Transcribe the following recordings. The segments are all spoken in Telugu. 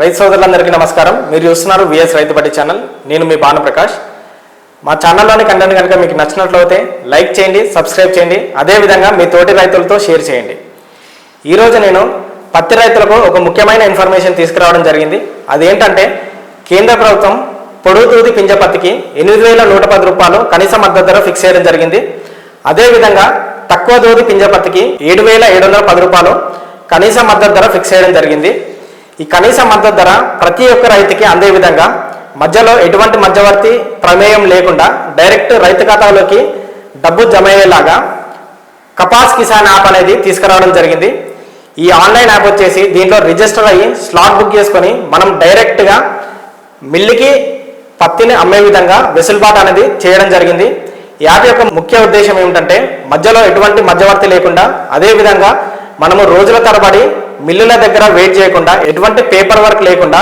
రైతు సోదరులందరికీ నమస్కారం. మీరు చూస్తున్నారు విఎస్ రైతు బట్టి ఛానల్. నేను మీ భానుప్రకాష్. మా ఛానల్లోని కంటెంట్ కనుక మీకు నచ్చినట్లయితే లైక్ చేయండి సబ్స్క్రైబ్ చేయండి అదేవిధంగా మీ తోటి రైతులతో షేర్ చేయండి. ఈరోజు నేను పత్తి రైతులకు ఒక ముఖ్యమైన ఇన్ఫర్మేషన్ తీసుకురావడం జరిగింది. అదేంటంటే కేంద్ర ప్రభుత్వం పొడుగు తూది పింజ పత్తికి ఎనిమిది వేల నూట పది రూపాయలు కనీస మద్దతు ధర ఫిక్స్ చేయడం జరిగింది. అదేవిధంగా తక్కువ దూది పింజ పత్తికి ఏడు వేల ఏడు వందల పది రూపాయలు కనీస మద్దతు ధర ఫిక్స్ చేయడం జరిగింది. ఈ కనీస మద్దతు ధర ప్రతి ఒక్క రైతుకి అందే విధంగా మధ్యలో ఎటువంటి మధ్యవర్తి ప్రమేయం లేకుండా డైరెక్ట్ రైతు ఖాతాలోకి డబ్బు జమ అయ్యేలాగా కపాస్ కిసాన్ యాప్ అనేది తీసుకురావడం జరిగింది. ఈ ఆన్లైన్ యాప్ వచ్చేసి దీంట్లో రిజిస్టర్ అయ్యి స్లాట్ బుక్ చేసుకొని మనం డైరెక్ట్గా మిల్లుకి పత్తిని అమ్మే విధంగా వెసులుబాటు అనేది చేయడం జరిగింది. యాప్ యొక్క ముఖ్య ఉద్దేశం ఏమిటంటే మధ్యలో ఎటువంటి మధ్యవర్తి లేకుండా అదే విధంగా మనము రోజుల తరబడి మిల్లుల దగ్గర వెయిట్ చేయకుండా ఎటువంటి పేపర్ వర్క్ లేకుండా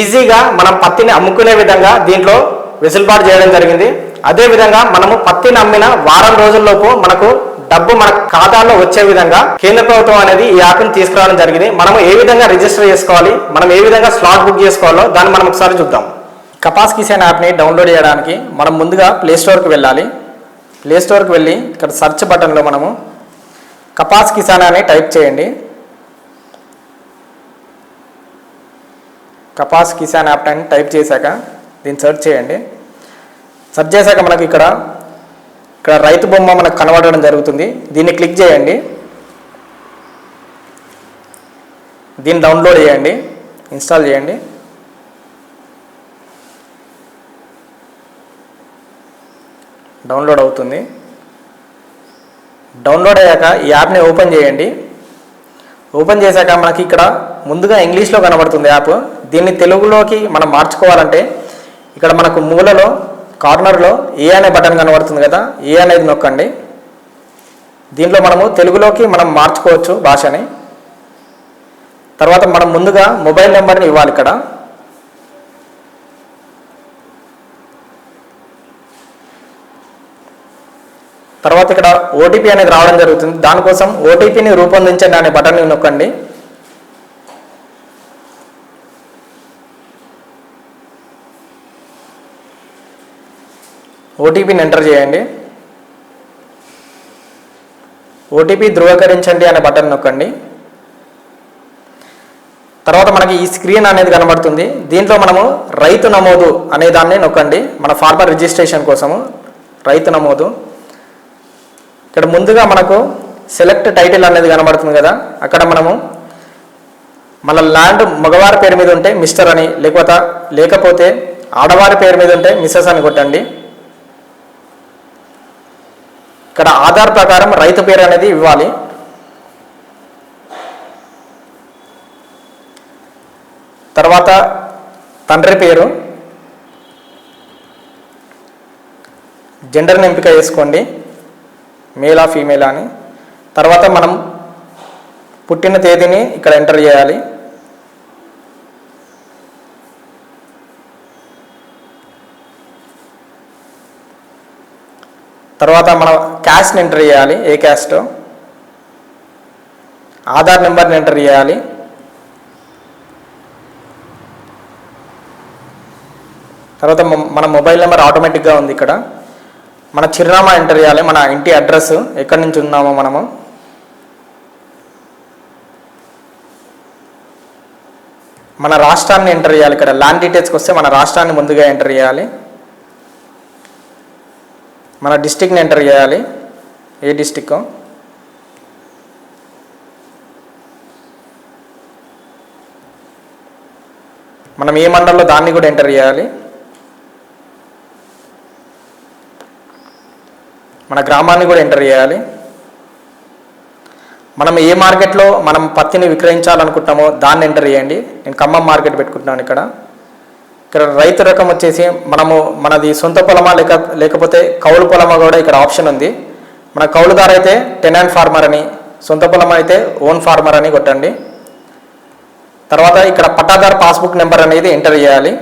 ఈజీగా మనం పత్తిని అమ్ముకునే విధంగా దీంట్లో వెసులుబాటు చేయడం జరిగింది. అదే విధంగా మనము పత్తిని అమ్మిన వారం రోజుల్లోపు మనకు డబ్బు మన ఖాతాలో వచ్చే విధంగా కేంద్ర ప్రభుత్వం అనేది ఈ యాప్ని తీసుకురావడం జరిగింది. మనం ఏ విధంగా రిజిస్టర్ చేసుకోవాలి మనం ఏ విధంగా స్లాట్ బుక్ చేసుకోవాలో దాన్ని మనం ఒకసారి చూద్దాం. కపాస్ కిసాన్ యాప్ని డౌన్లోడ్ చేయడానికి మనం ముందుగా ప్లే స్టోర్కి వెళ్ళాలి. ప్లేస్టోర్కి వెళ్ళి ఇక్కడ సర్చ్ బటన్లో మనము కపాస్ కిసాన్ అని టైప్ చేయండి. కపాస్ కిసాన్ యాప్ అని టైప్ చేశాక దీన్ని సెర్చ్ చేయండి. సెర్చ్ చేశాక మనకి ఇక్కడ ఇక్కడ రైతు బొమ్మ మనకు కనబడడం జరుగుతుంది. దీన్ని క్లిక్ చేయండి. దీన్ని డౌన్లోడ్ చేయండి. ఇన్స్టాల్ చేయండి. డౌన్లోడ్ అవుతుంది. డౌన్లోడ్ అయ్యాక ఈ యాప్ని ఓపెన్ చేయండి. ఓపెన్ చేశాక మనకి ఇక్కడ ముందుగా ఇంగ్లీష్లో కనబడుతుంది యాప్. దీన్ని తెలుగులోకి మనం మార్చుకోవాలంటే ఇక్కడ మనకు మూలలో కార్నర్లో ఏ అనే బటన్ కనబడుతుంది కదా ఏ అనేది నొక్కండి. దీంట్లో మనము తెలుగులోకి మనం మార్చుకోవచ్చు భాషని. తర్వాత మనం ముందుగా మొబైల్ నెంబర్ని ఇవ్వాలి ఇక్కడ. తర్వాత ఇక్కడ ఓటీపీ అనేది రావడం జరుగుతుంది. దానికోసం ఓటీపీని రూపొందించండి అనే బటన్ నొక్కండి. ఓటీపీని ఎంటర్ చేయండి. ఓటీపీ ధృవీకరించండి అనే బటన్ నొక్కండి. తర్వాత మనకి ఈ స్క్రీన్ అనేది కనబడుతుంది. దీంట్లో మనము రైతు నమోదు అనే దాన్ని నొక్కండి. మన ఫార్మర్ రిజిస్ట్రేషన్ కోసము రైతు నమోదు. ఇక్కడ ముందుగా మనకు సెలెక్ట్ టైటిల్ అనేది కనబడుతుంది కదా. అక్కడ మనము మన ల్యాండ్ మగవారి పేరు మీద ఉంటే మిస్టర్ అని లేకపోతే లేకపోతే ఆడవారి పేరు మీద ఉంటే మిస్సెస్ అని కొట్టండి. ఇక్కడ ఆధార్ ప్రకారం రైతు పేరు అనేది ఇవ్వాలి. తర్వాత తండ్రి పేరు. జెండర్ని ఎంపిక చేసుకోండి. మేలా ఫీమేలా అని. తర్వాత మనం పుట్టిన తేదీని ఇక్కడ ఎంటర్ చేయాలి. తర్వాత మనం క్యాస్ట్ని ఎంటర్ చేయాలి ఏ క్యాస్ట్ ఆధార్ నెంబర్ని ఎంటర్ చేయాలి. తర్వాత మన మొబైల్ నెంబర్ ఆటోమేటిక్గా ఉంది ఇక్కడ. మన చిరునామా ఎంటర్ చేయాలి మన ఇంటి అడ్రస్ ఎక్కడి నుంచి ఉన్నామో మనము. మన రాష్ట్రాన్ని ఎంటర్ చేయాలి ఇక్కడ. ల్యాండ్ డీటెయిల్స్కి వస్తే మన రాష్ట్రాన్ని ముందుగా ఎంటర్ చేయాలి. మన డిస్టిక్ని ఎంటర్ చేయాలి. ఏ డిస్టిక్ మనం ఏ మండలంలో దాన్ని కూడా ఎంటర్ చేయాలి. మన గ్రామాన్ని కూడా ఎంటర్ చేయాలి. మనం ఏ మార్కెట్లో మనం పత్తిని విక్రయించాలనుకుంటామో దాన్ని ఎంటర్ చేయండి. నేను ఖమ్మం మార్కెట్ పెట్టుకుంటున్నాను ఇక్కడ. ఇక్కడ రైతు రకం వచ్చేసి మనము మనది సొంత పొలమా లేక లేకపోతే కౌలు పొలమా కూడా ఇక్కడ ఆప్షన్ ఉంది. మన కౌలుదారు అయితే టెనాంట్ ఫార్మర్ అని సొంత పొలం అయితే ఓన్ ఫార్మర్ అని కొట్టండి. తర్వాత ఇక్కడ పట్టాదార్ పాస్బుక్ నెంబర్ అనేది ఎంటర్ చేయాలి.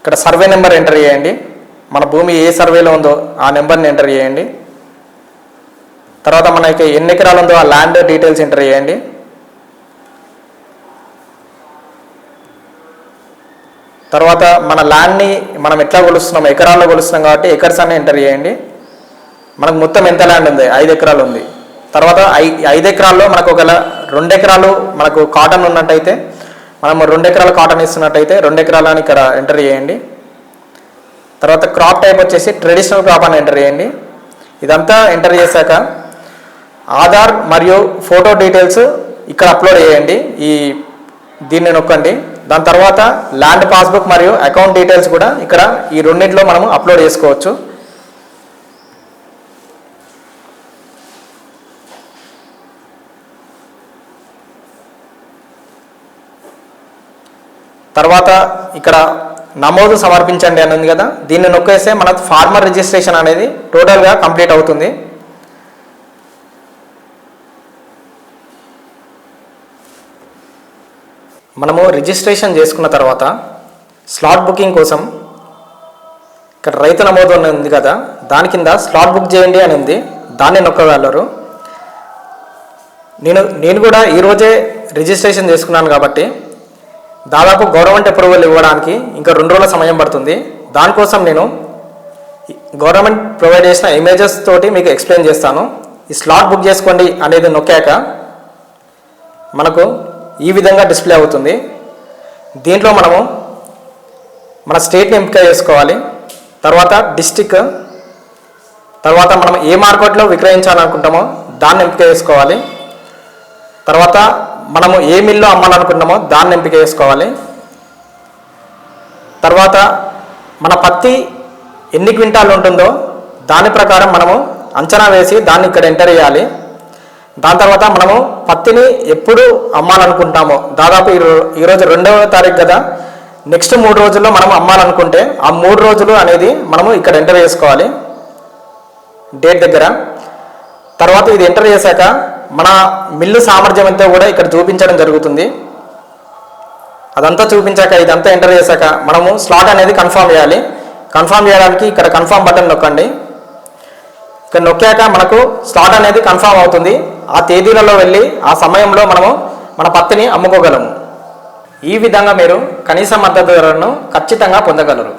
ఇక్కడ సర్వే నెంబర్ ఎంటర్ చేయండి. మన భూమి ఏ సర్వేలో ఉందో ఆ నెంబర్ని ఎంటర్ చేయండి. తర్వాత మనకి ఎన్ని ఎకరాలు ఉందో ఆ ల్యాండ్ డీటెయిల్స్ ఎంటర్ చేయండి. తర్వాత మన ల్యాండ్ని మనం ఎట్లా కొలుస్తున్నాం? ఎకరాల్లో కొలుస్తున్నాం కాబట్టి ఎకర్స్ అన్నీ ఎంటర్ చేయండి. మనకు మొత్తం ఎంత ల్యాండ్ ఉంది? ఐదు ఎకరాలు ఉంది. తర్వాత ఐ ఐదు ఎకరాల్లో మనకు ఒకవేళ రెండు ఎకరాలు మనకు కాటన్ ఉన్నట్టయితే మనం రెండు ఎకరాల కాటన్ ఇస్తున్నట్టయితే రెండు ఎకరాలని ఇక్కడ ఎంటర్ చేయండి. తర్వాత క్రాప్ టైప్ వచ్చేసి ట్రెడిషనల్ క్రాప్ అని ఎంటర్ చేయండి. ఇదంతా ఎంటర్ చేశాక ఆధార్ మరియు ఫోటో డీటెయిల్స్ ఇక్కడ అప్లోడ్ చేయండి. ఈ దీన్ని నొక్కండి. దాని తర్వాత ల్యాండ్ పాస్బుక్ మరియు అకౌంట్ డీటెయిల్స్ కూడా ఇక్కడ ఈ రెండింటిలో మనము అప్లోడ్ చేసుకోవచ్చు. తర్వాత ఇక్కడ నమోదు సమర్పించండి అని ఉంది కదా. దీన్ని నొక్కేస్తే మన ఫార్మర్ రిజిస్ట్రేషన్ అనేది టోటల్గా కంప్లీట్ అవుతుంది. మనము రిజిస్ట్రేషన్ చేసుకున్న తర్వాత స్లాట్ బుకింగ్ కోసం ఇక్కడ రైతు నమోదు అని ఉంది కదా దాని కింద స్లాట్ బుక్ చేయండి అని ఉంది. దాన్ని నొక్కగలరు. నేను నేను కూడా ఈరోజే రిజిస్ట్రేషన్ చేసుకున్నాను కాబట్టి దాదాపు గవర్నమెంట్ అప్రూవల్ ఇవ్వడానికి ఇంకా రెండు రోజుల సమయం పడుతుంది. దానికోసం నేను గవర్నమెంట్ ప్రొవైడ్ చేసిన ఇమేజెస్ తోటి మీకు ఎక్స్ప్లెయిన్ చేస్తాను. ఈ స్లాట్ బుక్ చేసుకోండి అనేది నొక్కాక మనకు ఈ విధంగా డిస్ప్లే అవుతుంది. దీంట్లో మనము మన స్టేట్ని ఎంపిక చేసుకోవాలి. తర్వాత డిస్టిక్ తర్వాత మనం ఏ మార్కెట్లో విక్రయించాలనుకుంటామో దాన్ని ఎంపిక చేసుకోవాలి. తర్వాత మనము ఏ మిల్లో అమ్మాలనుకుంటున్నామో దాన్ని ఎంపిక చేసుకోవాలి. తర్వాత మన పత్తి ఎన్ని క్వింటాలు ఉంటుందో దాని ప్రకారం మనము అంచనా వేసి దాన్ని ఇక్కడ ఎంటర్ చేయాలి. దాని తర్వాత మనము పత్తిని ఎప్పుడు అమ్మాలనుకుంటామో దాదాపు ఈరోజు రెండవ తారీఖు కదా నెక్స్ట్ మూడు రోజుల్లో మనం అమ్మాలనుకుంటే ఆ మూడు రోజులు అనేది మనము ఇక్కడ ఎంటర్ చేసుకోవాలి. డేట్ దగ్గర. తర్వాత ఇది ఎంటర్ చేశాక మన మిల్లు సామర్థ్యం అంతా కూడా ఇక్కడ చూపించడం జరుగుతుంది. అదంతా చూపించాక ఇదంతా ఎంటర్ చేశాక మనము స్లాట్ అనేది కన్ఫర్మ్ చేయాలి. కన్ఫర్మ్ చేయడానికి ఇక్కడ కన్ఫర్మ్ బటన్ నొక్కండి. ఇక్కడ నొక్కాక మనకు స్లాట్ అనేది కన్ఫర్మ్ అవుతుంది. ఆ తేదీలలో వెళ్ళి ఆ సమయంలో మనము మన పత్తిని అమ్ముకోగలము. ఈ విధంగా మీరు కనీస మద్దతు ధరను ఖచ్చితంగా పొందగలరు.